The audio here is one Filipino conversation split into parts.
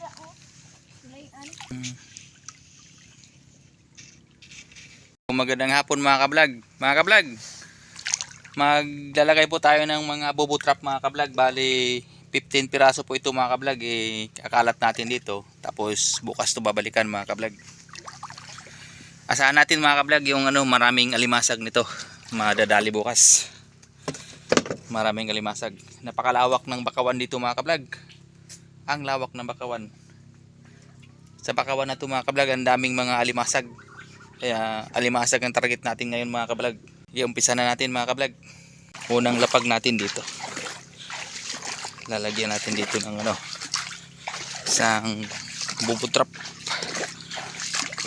dira oh. Layan. Magandang hapon mga kablog. Mga kablog, maglalagay po tayo ng mga bobo trap mga kablog. Bali, 15 piraso po ito mga kablog. Eh, kakalat natin dito. Tapos bukas to babalikan mga kablog. Asahan natin mga kablog yung ano, maraming alimasag nito. Madadali bukas. Maraming alimasag. Napakalawak ng bakawan dito mga kablog. Ang lawak ng bakawan. Sa bakawan na to mga kablog, ang daming mga alimasag. Kaya alimasag ang target natin ngayon mga kablog. I-umpisa na natin mga kablog. Unang lapag natin dito. Lalagyan natin dito ng ano. Isang bubutrap.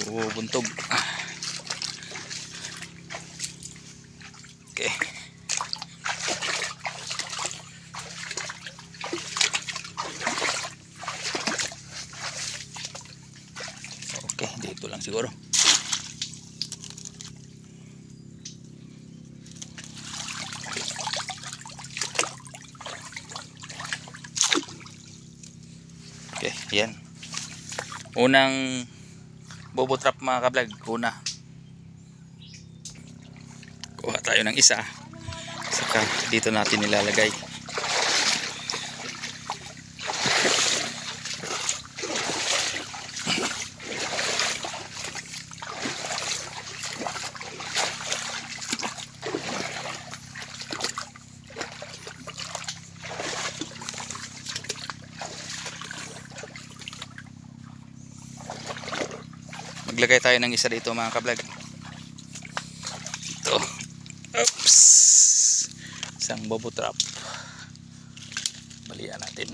Bubuntog. Okay. Okay, dito lang siguro. Okay, yan. Unang bobo trap mga kablog. Una. Kuha tayo ng isa. Saka dito natin nilalagay. Maglagay tayo ng isa dito mga kablog. Ito. Oops. Isang bobo trap. Balian natin.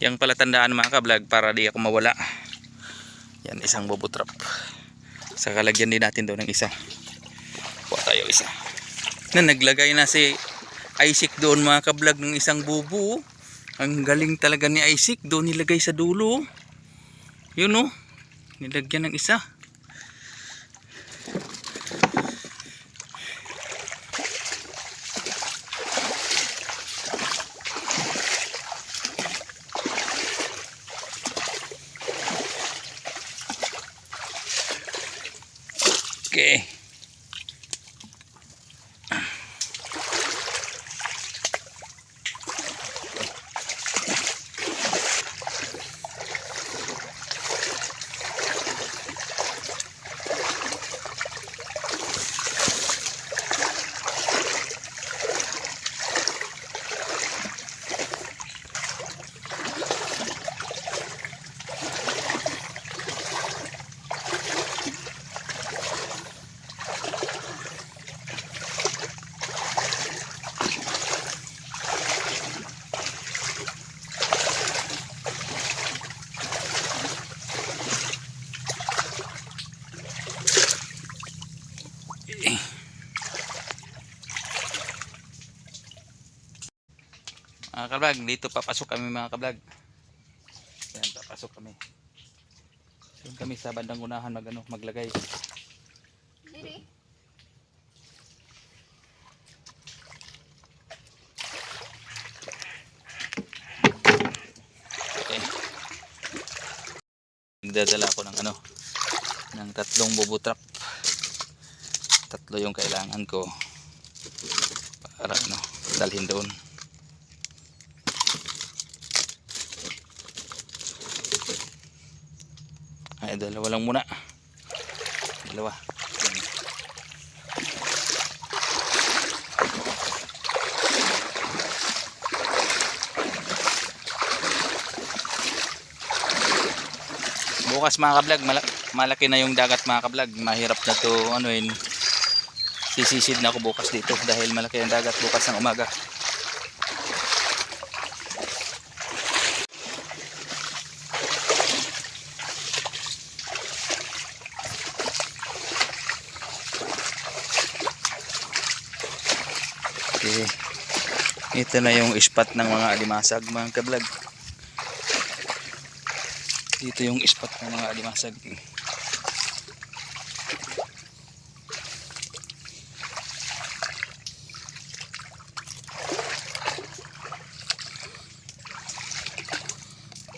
Yang pala tandaan mga kablog para di ako mawala. Yan isang bobo trap. Saka lagyan din natin doon ng isa. Kuha tayo isa. Na naglagay na si Isaac doon mga kablog ng isang bubo. Ang galing talaga ni Isaac. Doon nilagay sa dulo. Yun oh. Nilagyan ng isa. Okay. Mga kablog, dito papasok kami mga kablog. Yan, papasok kami. Doon kami sa bandang unahan mag, ano, maglagay. Diri. Okay. Nagdadala ako ng ano, ng tatlong bobo trap. Tatlo yung kailangan ko para ano, dalhin doon. Ay, dalawa lang muna. Dalawa. Bukas mga kablog, mala- malaki na yung dagat mga kablog. Mahirap na to, ano yun, sisisid na ako bukas dito dahil malaki ang dagat bukas ng umaga. Ito na yung spot ng mga alimasag mga kablog. Dito yung spot ng mga alimasag.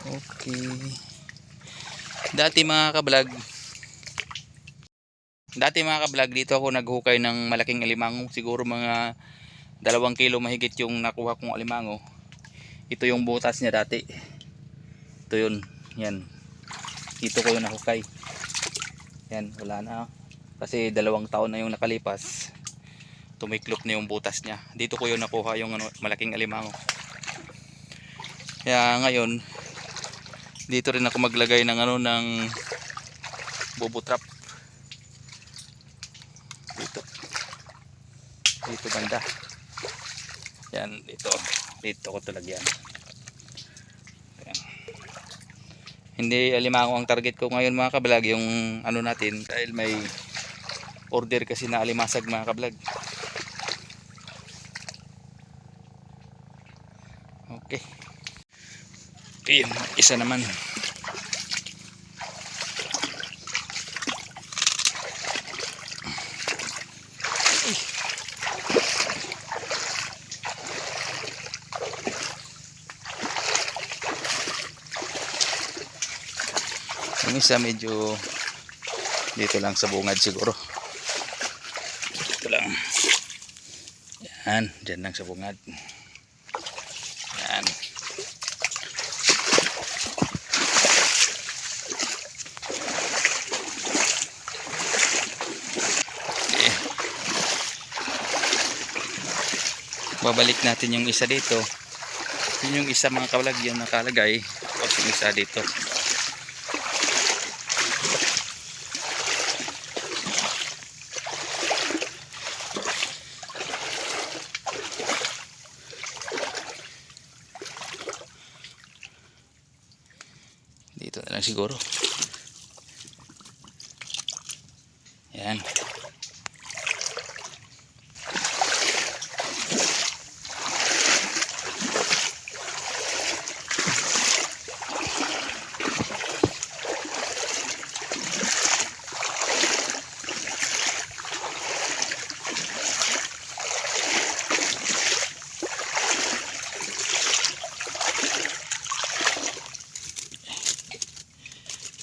Okay. Dati mga kablog, dati mga kablog, dito ako naghukay ng malaking alimango. Siguro mga dalawang kilo mahigit yung nakuha kong alimango. Ito yung butas niya dati. Ito yun. Yan. Dito ko yung nahukay. Yan, wala na. Kasi dalawang taon na yung nakalipas. Tumiklop na yung butas niya. Dito ko yung nakuha yung ano, malaking alimango. Kaya ngayon, dito rin ako maglagay ng ano ng bobo trap. Dito. Dito banda. Yan, dito. Dito ko talagyan. Ayan. Hindi alimango ang target ko ngayon mga kablog, yung ano natin dahil may order kasi na alimasag mga kablog. Okay. Okay, isa naman. Isa medyo dito lang sa bungad siguro. Dito lang. Yan, dyan lang sa bungad. Yan. Okay. Babalik natin yung isa dito. Yun yung isa mga kawalag yung nakalagay. Tapos yung isa dito. Dito na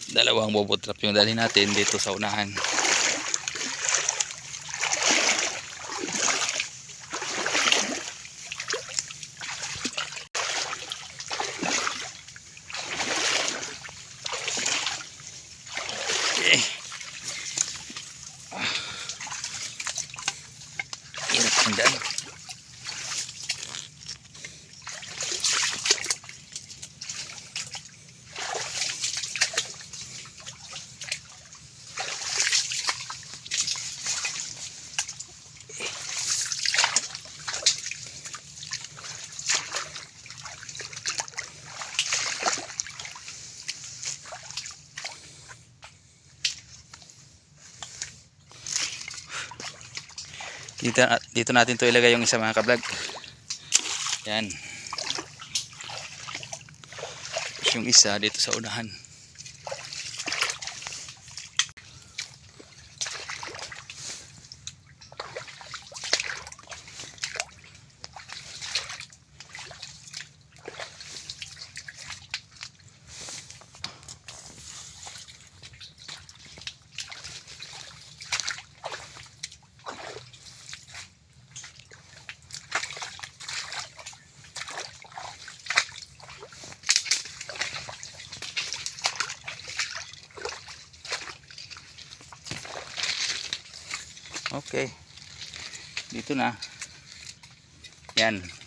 dalawang bobot trap yung dali natin dito sa unahan okay. Ah. Ingat ang. Dito, dito natin to ilagay yung isa mga kablog yan. Yung isa dito sa unahan okay. Dito na. Yan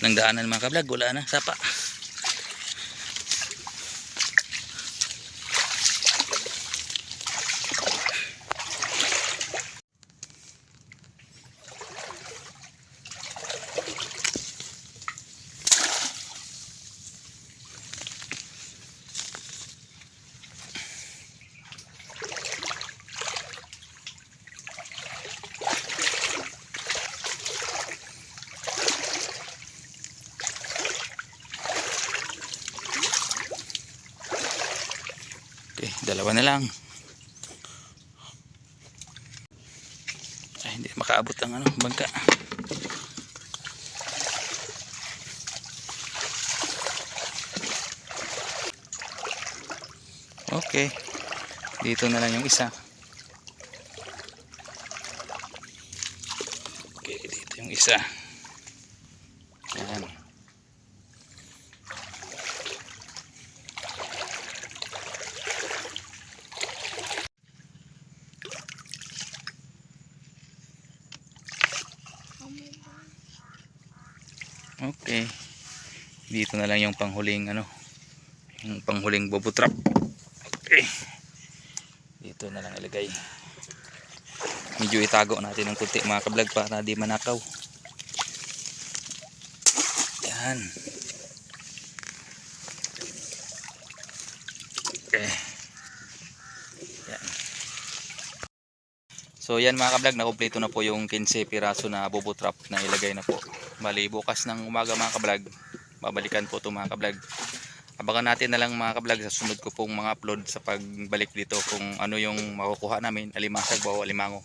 ng daanan mga kablog. Wala na. Sapa. Okay, dalawa na lang. Ay, hindi makaabot ang ano, bangka. Okay. Dito na lang yung isa. Okay, dito yung isa. Okay. Dito na lang yung panghuling ano, yung panghuling bobo trap. Okay. Dito na lang ilagay. Medyo itago natin ng kunti mga kablog para di manakaw. Yan. Okay. Yan. So yan mga kablog, nakumpleto na po yung 15 piraso na bobo trap na ilagay na po. Bali bukas ng umaga mga kablog, babalikan po ito mga kablog. Abangan natin na lang mga kablog sa sunod ko pong mga upload sa pagbalik dito kung ano yung makukuha namin, alimasag o alimango.